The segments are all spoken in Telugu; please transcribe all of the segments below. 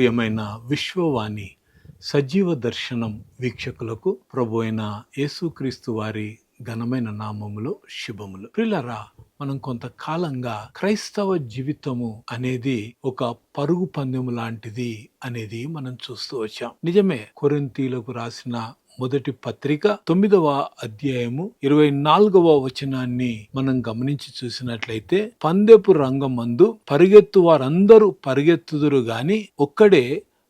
ప్రియమైన విశ్వవాణి సజీవ దర్శనం వీక్షకులకు ప్రభు అయిన యేసుక్రీస్తు వారి ఘనమైన నామములో శుభములు. ప్రిలరా మనం కొంతకాలంగా క్రైస్తవ జీవితము అనేది ఒక పరుగు పందెము లాంటిది అనేది మనం చూస్తూ వచ్చాం. నిజమే కొరింతీలకు రాసిన మొదటి పత్రిక తొమ్మిదవ అధ్యాయము ఇరవై నాలుగవ వచనాన్ని మనం గమనించి చూసినట్లయితే పందెపు రంగం మందు పరిగెత్తు వారందరూ పరిగెత్తుదురు గాని ఒక్కడే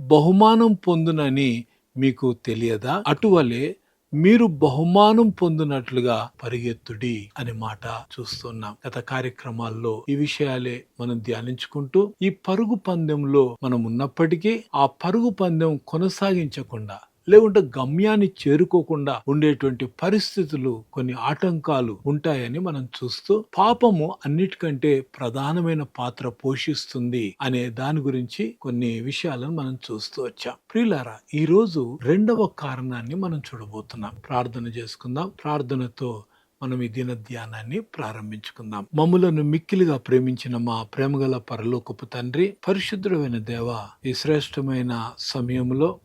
బహుమానం పొందునని మీకు తెలియదా? అటువలే మీరు బహుమానం పొందినట్లుగా పరిగెత్తుడి అనే మాట చూస్తున్నాం. గత కార్యక్రమాల్లో ఈ విషయాలే మనం ధ్యానించుకుంటూ ఈ పరుగు పందెంలో మనం ఉన్నప్పటికీ ఆ పరుగు పందెం కొనసాగించకుండా లేకుంటే గమ్యాన్ని చేరుకోకుండా ఉండేటువంటి పరిస్థితులు కొన్ని ఆటంకాలు ఉంటాయని మనం చూస్తూ పాపము అన్నిటికంటే ప్రధానమైన పాత్ర పోషిస్తుంది అనే దాని గురించి కొన్ని విషయాలను మనం చూస్తూ వచ్చాం. ప్రియులారా ఈ రోజు రెండవ కారణాన్ని మనం చూడబోతున్నాం. ప్రార్థన చేసుకుందాం. ప్రార్థనతో మనం ఈ దిన ధ్యానాన్ని ప్రారంభించుకుందాం. మమ్ములను మిక్కిలిగా ప్రేమించిన మా ప్రేమగల పరలోకపు తండ్రి పరిశుద్ధమైన దేవ ఈ శ్రేష్టమైన సమయంలో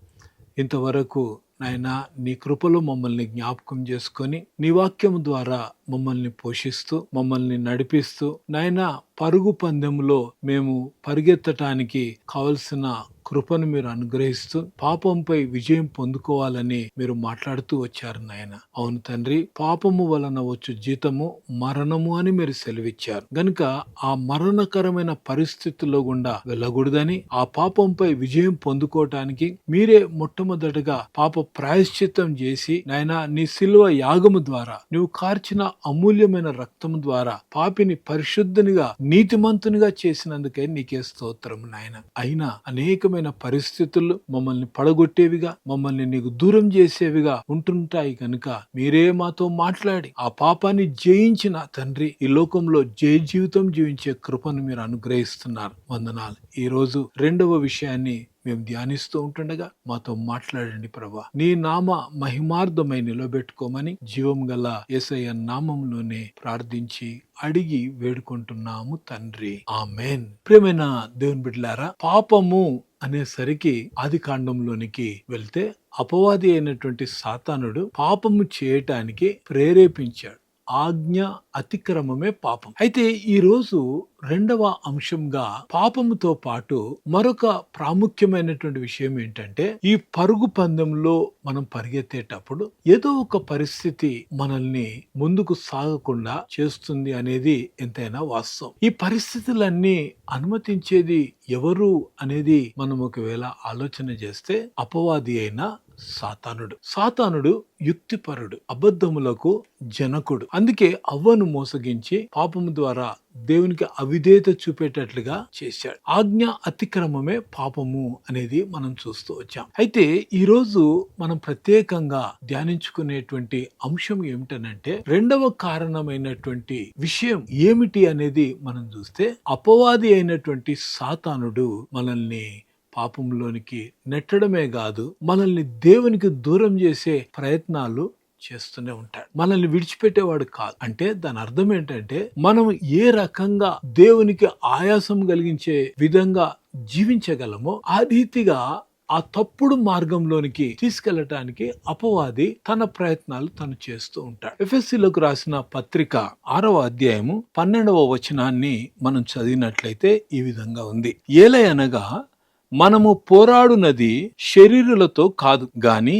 ఇంతవరకు నాయన నీ కృపలో మమ్మల్ని జ్ఞాపకం చేసుకొని నీ వాక్యం ద్వారా మమ్మల్ని పోషిస్తూ మమ్మల్ని నడిపిస్తూ నాయన పరుగు పందెంలో మేము పరిగెత్తటానికి కావలసిన కృపను మీరు అనుగ్రహిస్తూ పాపంపై విజయం పొందుకోవాలని మీరు మాట్లాడుతూ వచ్చారు నాయన. అవును తండ్రి పాపము వలన వచ్చు జీతము మరణము అని మీరు సెలవిచ్చారు. గనుక ఆ మరణకరమైన పరిస్థితుల్లో గుండా వెళ్ళకూడదని ఆ పాపంపై విజయం పొందుకోవటానికి మీరే మొట్టమొదటగా పాప ప్రాయశ్చిత్తం చేసి నాయన నీ శిల్వ యాగము ద్వారా నువ్వు కార్చిన అమూల్యమైన రక్తము ద్వారా పాపిని పరిశుద్ధునిగా నీతిమంతునిగా చేసినందుకే నీకే స్తోత్రం నాయన. అయినా అనేకమైన పరిస్థితులు మమ్మల్ని పడగొట్టేవిగా మమ్మల్ని నీకు దూరం చేసేవిగా ఉంటుంటాయి కనుక మీరే మాతో మాట్లాడి ఆ పాపాన్ని జయించిన తండ్రి ఈ లోకంలో జయ జీవితం జీవించే కృపను మీరు అనుగ్రహిస్తున్నారు. వందనాలు. ఈ రోజు రెండవ విషయాన్ని మేము ధ్యానిస్తూ ఉంటుండగా మాతో మాట్లాడండి ప్రభా. నీ నామ మహిమార్థమై నిలబెట్టుకోమని జీవం గల ఎస్ఐ నామంలోనే ప్రార్థించి అడిగి వేడుకుంటున్నాము తండ్రి. ఆమెన్. ప్రేమైన దేవుని బిడ్డలారా పాపము అనేసరికి ఆది కాండంలోనికి వెళ్తే అపవాది అయినటువంటి సాతానుడు పాపము చేయటానికి ప్రేరేపించాడు. ఆజ్ఞ అతిక్రమమే పాపం. అయితే ఈరోజు రెండవ అంశంగా పాపముతో పాటు మరొక ప్రాముఖ్యమైనటువంటి విషయం ఏంటంటే ఈ పరుగు పందెంలో మనం పరిగెత్తేటప్పుడు ఏదో ఒక పరిస్థితి మనల్ని ముందుకు సాగకుండా చేస్తుంది అనేది ఎంతైనా వాస్తవం. ఈ పరిస్థితులన్నీ అనుమతించేది ఎవరు అనేది మనం ఒకవేళ ఆలోచన చేస్తే అపవాది అయినా సాతానుడు. సాతానుడు యుక్తిపరుడు అబద్ధములకు జనకుడు. అందుకే అవ్వను మోసగించి పాపము ద్వారా దేవునికి అవిధేయత చూపేటట్లుగా చేశాడు. ఆజ్ఞ అతిక్రమమే పాపము అనేది మనం చూస్తూ వచ్చాం. అయితే ఈరోజు మనం ప్రత్యేకంగా ధ్యానించుకునేటువంటి అంశం ఏమిటనంటే రెండవ కారణమైనటువంటి విషయం ఏమిటి అనేది మనం చూస్తే అపవాది అయినటువంటి సాతానుడు మనల్ని పాపంలోనికి నెట్టడమే కాదు మనల్ని దేవునికి దూరం చేసే ప్రయత్నాలు చేస్తూనే ఉంటాడు. మనల్ని విడిచిపెట్టేవాడు కాదు. అంటే దాని అర్థం ఏంటంటే మనం ఏ రకంగా దేవునికి ఆయాసం కలిగించే విధంగా జీవించగలమో ఆ రీతిగా ఆ తప్పుడు మార్గంలోనికి తీసుకెళ్ళటానికి అపవాది తన ప్రయత్నాలు తను చేస్తూ ఉంటాడు. ఎఫ్ఎస్సిలోకి రాసిన పత్రిక ఆరవ అధ్యాయము పన్నెండవ వచనాన్ని మనం చదివినట్లయితే ఈ విధంగా ఉంది. ఏలయనగా మనము పోరాడునది శరీరులతో కాదు గాని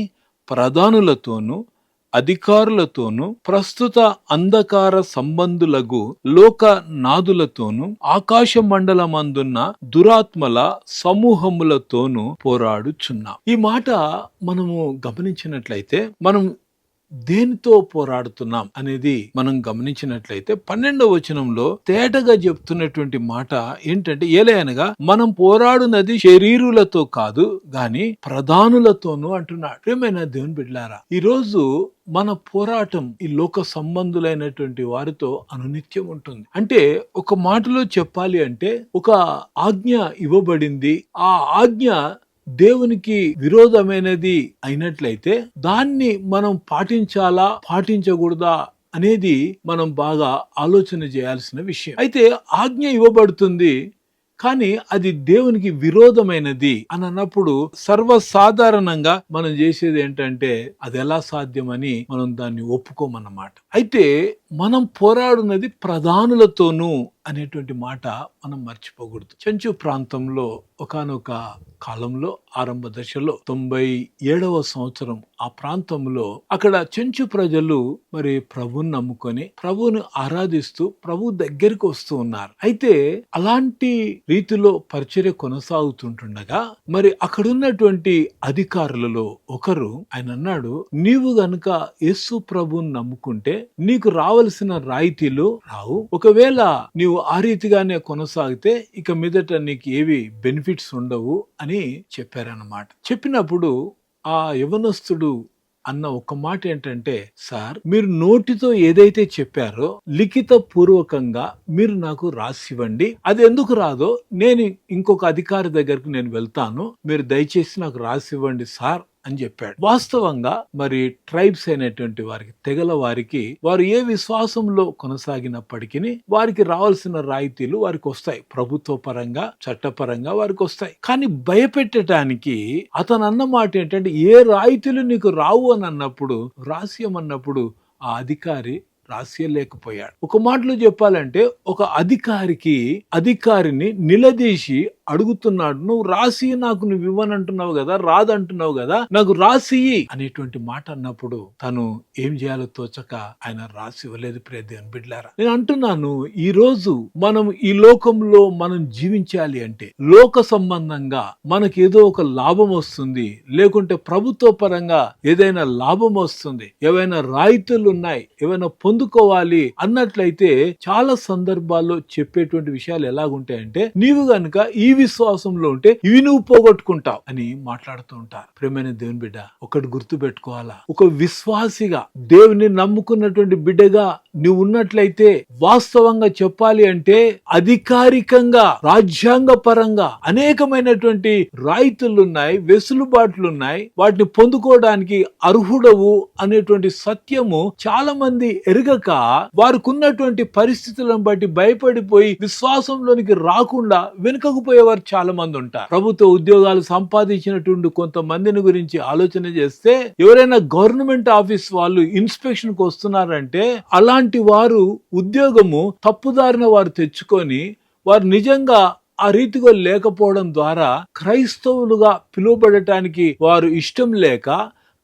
ప్రధానులతోనూ అధికారులతోనూ ప్రస్తుత అంధకార సంబంధులకు లోక నాదులతోనూ ఆకాశ మండలమందున్న దురాత్మల సమూహములతోనూ పోరాడుచున్నాం. ఈ మాట మనము గమనించినట్లయితే మనం దేనితో పోరాడుతున్నాం అనేది మనం గమనించినట్లయితే పన్నెండవ వచనంలో తేటగా చెప్తున్నటువంటి మాట ఏంటంటే ఏలయనగా మనం పోరాడునది శరీరులతో కాదు గాని ప్రధానులతోనూ అంటున్నాడు. ప్రేమైన దేవుని బిడ్లారా ఈరోజు మన పోరాటం ఈ లోక సంబంధులైనటువంటి వారితో అనునిత్యం ఉంటుంది. అంటే ఒక మాటలో చెప్పాలి అంటే ఒక ఆజ్ఞ ఇవ్వబడింది. ఆ ఆజ్ఞ దేవునికి విరోధమైనది అయినట్లయితే దాన్ని మనం పాటించాలా పాటించకూడదా అనేది మనం బాగా ఆలోచన చేయాల్సిన విషయం. అయితే ఆజ్ఞ ఇవ్వబడుతుంది కానీ అది దేవునికి విరోధమైనది అని అన్నప్పుడు సర్వసాధారణంగా మనం చేసేది ఏంటంటే అది ఎలా సాధ్యమని మనం దాన్ని ఒప్పుకోమన్నమాట. అయితే మనం పోరాడున్నది ప్రధానులతోనూ అనేటువంటి మాట మనం మర్చిపోకూడదు. చెంచు ప్రాంతంలో ఒకానొక కాలంలో ఆరంభ దశలో తొంభై ఏడవ సంవత్సరం ఆ ప్రాంతంలో అక్కడ చెంచు ప్రజలు మరి ప్రభుని నమ్ముకొని ప్రభుని ఆరాధిస్తూ ప్రభు దగ్గరికి వస్తూ ఉన్నారు. అయితే అలాంటి రీతిలో పరిచర్య కొనసాగుతుంటుండగా మరి అక్కడున్నటువంటి అధికారులలో ఒకరు ఆయన అన్నాడు నీవు గనుక యేసు ప్రభుని నమ్ముకుంటే నీకు రావలసిన రాయితీలు రావు. ఒకవేళ నీవు ఆ రీతిగానే కొనసాగితే ఇక మీదట నీకు ఏవి బెనిఫిట్స్ ఉండవు అని చెప్పారన్నమాట. చెప్పినప్పుడు ఆ యవనస్తుడు అన్న ఒక మాట ఏంటంటే సార్ మీరు నోటితో ఏదైతే చెప్పారో లిఖిత పూర్వకంగా మీరు నాకు రాసివ్వండి. అది ఎందుకు రాదో నేను ఇంకొక అధికారి దగ్గరకు నేను వెళ్తాను. మీరు దయచేసి నాకు రాసివ్వండి సార్. అని చెప్పాడు. వాస్తవంగా మరి ట్రైబ్స్ అయినటువంటి వారికి తెగల వారికి వారు ఏ విశ్వాసంలో కొనసాగినప్పటికీ వారికి రావాల్సిన రాయితీలు వారికి వస్తాయి. ప్రభుత్వ పరంగా చట్టపరంగా వారికి వస్తాయి. కానీ భయపెట్టడానికి అతను అన్న మాట ఏంటంటే ఏ రాయితీలు నీకు రావు అని అన్నప్పుడు రాస్యం అన్నప్పుడు ఆ అధికారి రాసియలేకపోయాడు. ఒక మాటలో చెప్పాలంటే ఒక అధికారికి అధికారిని నిలదీసి అడుగుతున్నాడు నువ్వు రాసి నాకు నువ్వు ఇవ్వనంటున్నావు కదా రాదంటున్నావు కదా నాకు రాసి అనేటువంటి మాట అన్నప్పుడు తను ఏం చేయాలో తోచక ఆయన రాసి ఇవ్వలేదు ప్రేదేవన్ బిడ్లారా నేను అంటున్నాను ఈ రోజు మనం ఈ లోకంలో మనం జీవించాలి అంటే లోక సంబంధంగా మనకి ఏదో ఒక లాభం వస్తుంది లేకుంటే ప్రభుత్వ పరంగా ఏదైనా లాభం వస్తుంది ఏవైనా రాయితీలు ఉన్నాయి ఏవైనా పొందుకోవాలి అన్నట్లయితే చాలా సందర్భాల్లో చెప్పేటువంటి విషయాలు ఎలాగుంటాయంటే నీవు గనుక ఈ విశ్వాసంలో ఉంటే ఇవి నువ్వు పోగొట్టుకుంటావు అని మాట్లాడుతూ ఉంటారు. ప్రేమైన దేవుని బిడ్డ ఒకటి గుర్తు పెట్టుకోవాలా ఒక విశ్వాసిగా దేవుని నమ్ముకున్నటువంటి బిడ్డగా నువ్వు ఉన్నట్లయితే వాస్తవంగా చెప్పాలి అంటే అధికారికంగా రాజ్యాంగ పరంగా అనేకమైనటువంటి రాయితులున్నాయి ఉన్నాయి వెసులుబాట్లు ఉన్నాయి వాటిని పొందుకోవడానికి అర్హుడవు అనేటువంటి సత్యము చాలా మంది ఎరుగ వారికి వారికున్నటువంటి పరిస్థితులను బట్టి భయపడిపోయి విశ్వాసంలోనికి రాకుండా వెనుకకు పోయేవారు చాలా మంది ఉంటారు. ప్రభుత్వ ఉద్యోగాలు సంపాదించినటువంటి కొంతమందిని గురించి ఆలోచన చేస్తే ఎవరైనా గవర్నమెంట్ ఆఫీస్ వాళ్ళు ఇన్స్పెక్షన్కు వస్తున్నారంటే అలాంటి వారు ఉద్యోగము తప్పుదారిన వారు తెచ్చుకొని వారు నిజంగా ఆ రీతిగా లేకపోవడం ద్వారా క్రైస్తవులుగా పిలువబడటానికి వారు ఇష్టం లేక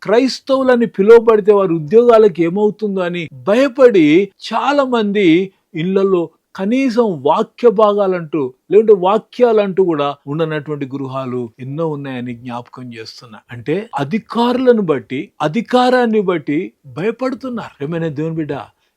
క్రైస్తవులని పిలువబడితే వారి ఉద్యోగాలకు ఏమవుతుందో అని భయపడి చాలా మంది ఇళ్ళలో కనీసం వాక్య భాగాలంటూ లేదంటే వాక్యాలంటూ కూడా ఉండనటువంటి గృహాలు ఎన్నో ఉన్నాయని జ్ఞాపకం చేస్తున్నా. అంటే అధికారులను బట్టి అధికారాన్ని బట్టి భయపడుతున్నారు. ఏమైనా దేవుని బిడ్డ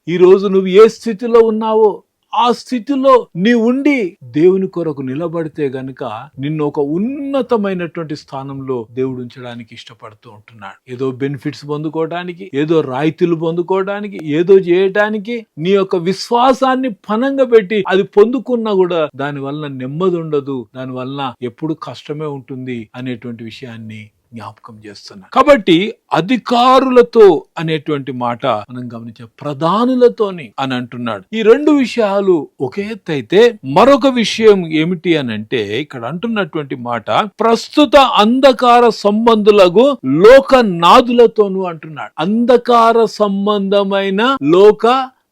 ఈ రోజు నువ్వు ఏ స్థితిలో ఉన్నావో ఆ స్థితిలో నీ ఉండి దేవుని కొరకు నిలబడితే గనుక నిన్ను ఒక ఉన్నతమైనటువంటి స్థానంలో దేవుడు ఉంచడానికి ఇష్టపడుతూ ఉంటున్నాడు. ఏదో బెనిఫిట్స్ పొందుకోవడానికి ఏదో రాయితీలు పొందుకోవడానికి ఏదో చేయటానికి నీ యొక్క విశ్వాసాన్ని పనంగా పెట్టి అది పొందుకున్నా కూడా దాని వలన నెమ్మది ఉండదు దాని వలన ఎప్పుడు కష్టమే ఉంటుంది అనేటువంటి విషయాన్ని జ్ఞాపకం చేస్తున్నా కాబట్టి అధికారులతో అనేటువంటి మాట మనం గమనించే ప్రధానులతోని అని అంటున్నాడు. ఈ రెండు విషయాలు ఒకే ఎత్తు అయితే మరొక విషయం ఏమిటి అని అంటే ఇక్కడ అంటున్నటువంటి మాట ప్రస్తుత అంధకార సంబంధులకు లోక నాదులతోను అంటున్నాడు. అంధకార సంబంధమైన లోక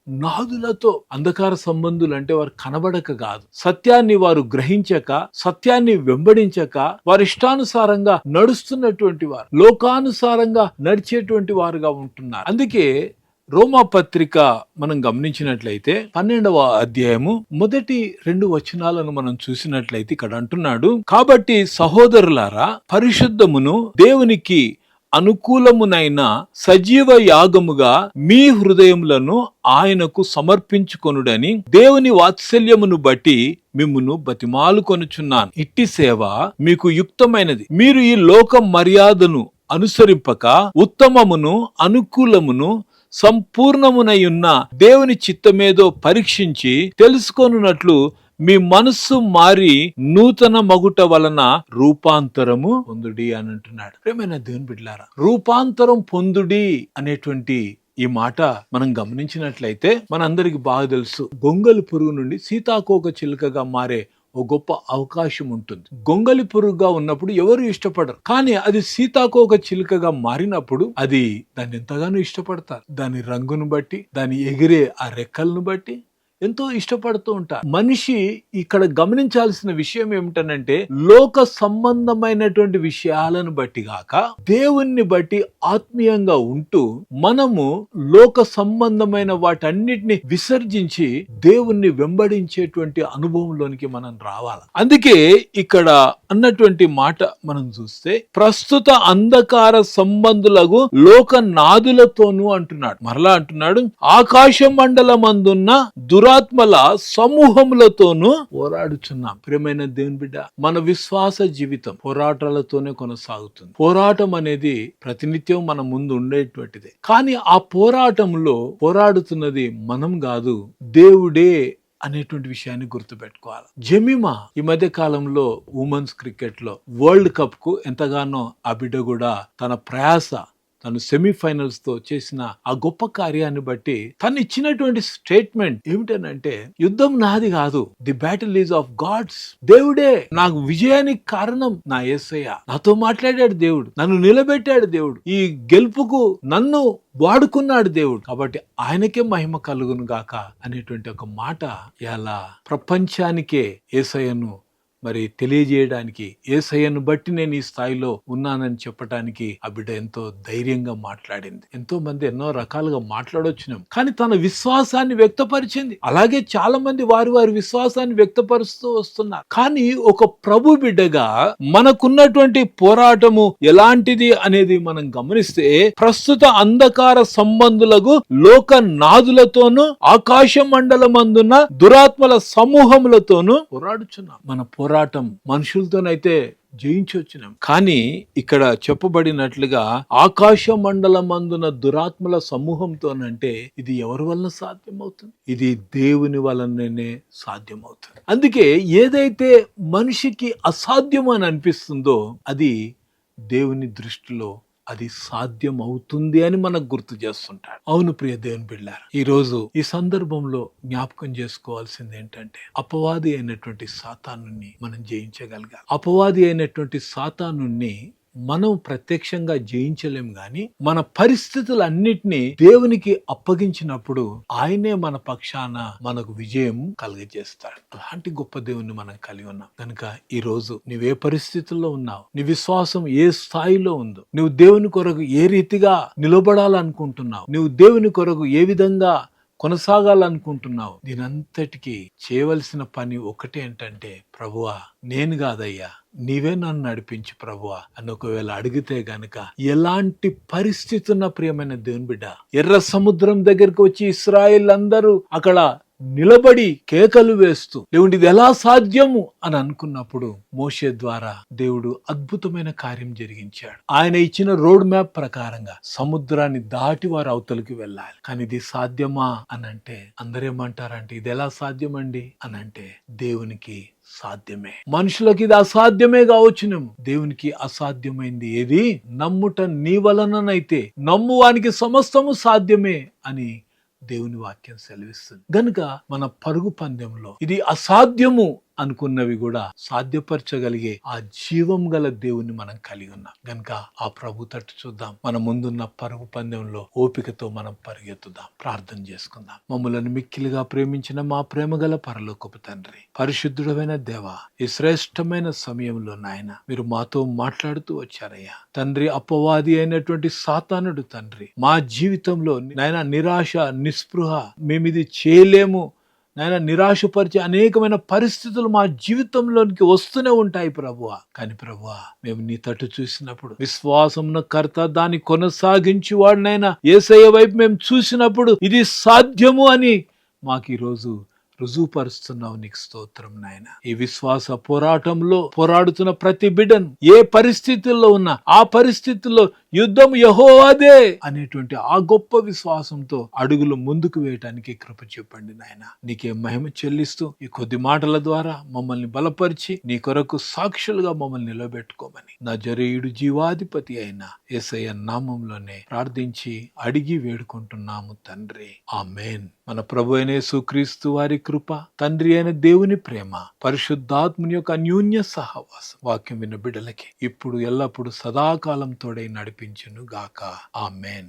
నాదులతో అంధకార సంబంధులు అంటే వారు కనబడక కాదు. సత్యాన్ని వారు గ్రహించక సత్యాన్ని వెంబడించక వారి ఇష్టానుసారంగా నడుస్తున్నటువంటి వారు లోకానుసారంగా నడిచేటువంటి వారుగా ఉంటున్నారు. అందుకే రోమా పత్రిక మనం గమనించినట్లయితే పన్నెండవ అధ్యాయము మొదటి రెండు వచనాలను మనం చూసినట్లయితే ఇక్కడ అంటున్నాడు కాబట్టి సహోదరులారా పరిశుద్ధమును దేవునికి అనుకూలమునైన సజీవ యాగముగా మీ హృదయములను ఆయనకు సమర్పించుకొనుడని దేవుని వాత్సల్యమును బట్టి మిమ్మును బతిమాలుకొనుచున్నాను. ఇట్టి సేవ మీకు యుక్తమైనది. మీరు ఈ లోక మర్యాదను అనుసరింపక ఉత్తమమును అనుకూలమును సంపూర్ణమునయున్న దేవుని చిత్తమేదో పరీక్షించి తెలుసుకొనున్నట్లు మీ మనస్సు మారి నూతన మగుట వలన రూపాంతరము పొందుడి అని అంటున్నాడు. ప్రేమైన దేవుని బిడ్లారా రూపాంతరం పొందుడి అనేటువంటి ఈ మాట మనం గమనించినట్లయితే మనందరికి బాగా తెలుసు. గొంగలి పురుగు నుండి సీతాకోక చిలుకగా మారే ఒక గొప్ప అవకాశం ఉంటుంది. గొంగలి పురుగుగా ఉన్నప్పుడు ఎవరు ఇష్టపడరు. కానీ అది సీతాకోక చిలుకగా మారినప్పుడు అది దాన్ని ఎంతగానో ఇష్టపడతారు. దాని రంగును బట్టి దాని ఎగిరే ఆ రెక్కలను బట్టి ఎంతో ఇష్టపడుతూ ఉంటారు మనిషి ఇక్కడ గమనించాల్సిన విషయం ఏమిటనంటే లోక సంబంధమైనటువంటి విషయాలను బట్టి గాక దేవుణ్ణి బట్టి ఆత్మీయంగా ఉంటూ మనము లోక సంబంధమైన వాటన్నిటిని విసర్జించి దేవుణ్ణి వెంబడించేటువంటి అనుభవంలోనికి మనం రావాలి. అందుకే ఇక్కడ అన్నటువంటి మాట మనం చూస్తే ప్రస్తుత అంధకార సంబంధులకు లోక నాదులతోనూ అంటున్నాడు. మరలా అంటున్నాడు ఆకాశ మండలమందున్న దురాత్మల సమూహములతోనూ పోరాడుచున్నాం. ప్రియమైన దేవుని బిడ్డ మన విశ్వాస జీవితం పోరాటాలతోనే కొనసాగుతుంది. పోరాటం అనేది ప్రతినిత్యం మన ముందు ఉండేటువంటిదే. కానీ ఆ పోరాటంలో పోరాడుతున్నది మనం కాదు దేవుడే అనేటువంటి విషయాన్ని గుర్తుపెట్టుకోవాలి. జమీమా ఈ మధ్య కాలంలో ఉమెన్స్ క్రికెట్లో వరల్డ్ కప్కు ఎంతగానో ఆ బిడ్డ కూడా తన ప్రయాస తను సెమీఫైనల్స్తో చేసిన ఆ గొప్ప కార్యాన్ని బట్టి తను ఇచ్చినటువంటి స్టేట్మెంట్ ఏమిటనంటే యుద్ధం నాది కాదు. The battle is of God's. దేవుడే నాకు విజయానికి కారణం నా యేసయ్య నాతో మాట్లాడాడు దేవుడు. నన్ను నిలబెట్టాడు దేవుడు. ఈ గెలుపుకు నన్ను వాడుకున్నాడు దేవుడు. కాబట్టి ఆయనకే మహిమ కలుగును గాక అనేటువంటి ఒక మాట ఇలా ప్రపంచానికే ఏసయ్యను మరి తెలియజేయడానికి ఏసయ్యను బట్టి నేను ఈ స్థాయిలో ఉన్నానని చెప్పడానికి ఆ బిడ్డ ఎంతో ధైర్యంగా మాట్లాడింది. ఎంతో మంది ఎన్నో రకాలుగా మాట్లాడొచ్చినాం. కానీ తన విశ్వాసాన్ని వ్యక్తపరిచింది. అలాగే చాలా మంది వారి వారి విశ్వాసాన్ని వ్యక్తపరుస్తూ వస్తున్నారు. కానీ ఒక ప్రభు బిడ్డగా మనకున్నటువంటి పోరాటము ఎలాంటిది అనేది మనం గమనిస్తే ప్రస్తుత అంధకార సంబంధులకు లోక నాదులతోనూ ఆకాశ మండలమందున్న దురాత్మల సమూహములతోనూ పోరాడుచున్నాం. మన పోరా పోరాటం మనుషులతోనైతే జయించొచ్చినాం. కానీ ఇక్కడ చెప్పబడినట్లుగా ఆకాశ మండలమందున దురాత్మల సమూహంతోనంటే ఇది ఎవరి వలన సాధ్యమవుతుంది? ఇది దేవుని వలననే సాధ్యమవుతుంది. అందుకే ఏదైతే మనిషికి అసాధ్యం అని అనిపిస్తుందో అది దేవుని దృష్టిలో అది సాధ్యం అవుతుంది అని మనకు గుర్తు చేస్తుంటాడు. అవును ప్రియ దేవుని బిళ్ళారు? ఈరోజు ఈ సందర్భంలో జ్ఞాపకం చేసుకోవాల్సింది ఏంటంటే అపవాది అయినటువంటి సాతాను మనం జయించగలగాలి. అపవాది అయినటువంటి సాతాను మనం ప్రత్యక్షంగా జయించలేం గాని మన పరిస్థితులన్నిటినీ దేవునికి అప్పగించినప్పుడు ఆయనే మన పక్షాన మనకు విజయం కలుగజేస్తాడు. అలాంటి గొప్ప దేవుని మనం కలిగి ఉన్నాం. కనుక ఈ రోజు నువ్వే పరిస్థితుల్లో ఉన్నావు. నీ విశ్వాసం ఏ స్థాయిలో ఉందో నువ్వు దేవుని కొరకు ఏ రీతిగా నిలబడాలనుకుంటున్నావు నువ్వు దేవుని కొరకు ఏ విధంగా కొనసాగాలనుకుంటున్నావు దీనంతటికీ చేయవలసిన పని ఒకటి ఏంటంటే ప్రభువా నేను కాదయ్యా నీవే నన్ను నడిపించు ప్రభువా అని ఒకవేళ అడిగితే గనక ఎలాంటి పరిస్థితి ఉన్న ప్రియమైన దేవుని బిడ్డ ఎర్ర సముద్రం దగ్గరికి వచ్చి ఇస్రాయిల్ అందరూ అక్కడ నిలబడి కేకలు వేస్తూ దేవుడి ఇది ఎలా సాధ్యము అని అనుకున్నప్పుడు మోషే ద్వారా దేవుడు అద్భుతమైన కార్యం జరిగించాడు. ఆయన ఇచ్చిన రోడ్ మ్యాప్ ప్రకారంగా సముద్రాన్ని దాటి వారు అవతలికి వెళ్ళాలి. కానీ ఇది సాధ్యమా అని అంటే అందరేమంటారంటే ఇది ఎలా సాధ్యమండి అని అంటే దేవునికి సాధ్యమే. మనుషులకి ఇది అసాధ్యమే కావచ్చునేమో. దేవునికి అసాధ్యమైంది ఏది? నమ్ముట నీ వలననైతే నమ్మువానికి సమస్తము సాధ్యమే అని దేవుని వాక్యం సెలవిస్తుంది. గనుక మన పరుగు పందెంలో ఇది అసాధ్యము అనుకున్నవి కూడా సాధ్యపరచగలిగే ఆ జీవం గల దేవుని మనం కలిగి ఉన్నాం. గనక ఆ ప్రభు తట్టు చూద్దాం. మన ముందున్న పరుగు పందెంలో ఓపికతో మనం పరిగెత్తుదాం. ప్రార్థన చేసుకుందాం. మమ్మలను మిక్కిలిగా ప్రేమించిన మా ప్రేమ గల పరలోకపు తండ్రి పరిశుద్ధుడమైన దేవ ఈ శ్రేష్టమైన సమయంలో నాయన మీరు మాతో మాట్లాడుతూ వచ్చారయ్యా. తండ్రి అపవాది అయినటువంటి సాతానుడు తండ్రి మా జీవితంలో నాయన నిరాశ నిస్పృహ మేమిది చేయలేము. నాయన నిరాశపరిచే అనేకమైన పరిస్థితులు మా జీవితంలోనికి వస్తూనే ఉంటాయి ప్రభువ. కానీ ప్రభువ మేము నీ తట్టు చూసినప్పుడు విశ్వాసమున కర్త దాన్ని కొనసాగించి వాడినైనా ఏసయ్య వైపు మేము చూసినప్పుడు ఇది సాధ్యము అని మాకు ఈరోజు రుజువుపరుస్తున్నావు నీకు స్తోత్రం నాయన. ఈ విశ్వాస పోరాటంలో పోరాడుతున్న ప్రతి బిడ్డను ఏ పరిస్థితుల్లో ఉన్నా ఆ పరిస్థితుల్లో యుద్ధం యహోవాదే. అనేటువంటి ఆ గొప్ప విశ్వాసంతో అడుగులు ముందుకు వేయటానికి కృప చెప్పండి నాయన. నీకే మహిమ చెల్లిస్తూ ఈ కొద్ది మాటల ద్వారా మమ్మల్ని బలపరిచి నీ కొరకు సాక్షులుగా మమ్మల్ని నిలబెట్టుకోమని నా జరేయుడు జీవాధిపతి అయిన ఎస్ఐ నామంలోనే ప్రార్థించి అడిగి వేడుకుంటున్నాము తండ్రి. ఆ మేన్ మన ప్రభు అయిన యేసుక్రీస్తు వారి కృప తండ్రి అయిన దేవుని ప్రేమ పరిశుద్ధాత్ముని యొక్క అన్యోన్య సహవాసం వాక్యం విన్న బిడ్డలకి ఇప్పుడు ఎల్లప్పుడూ సదాకాలం తోడై నడిపించును గాక మేన్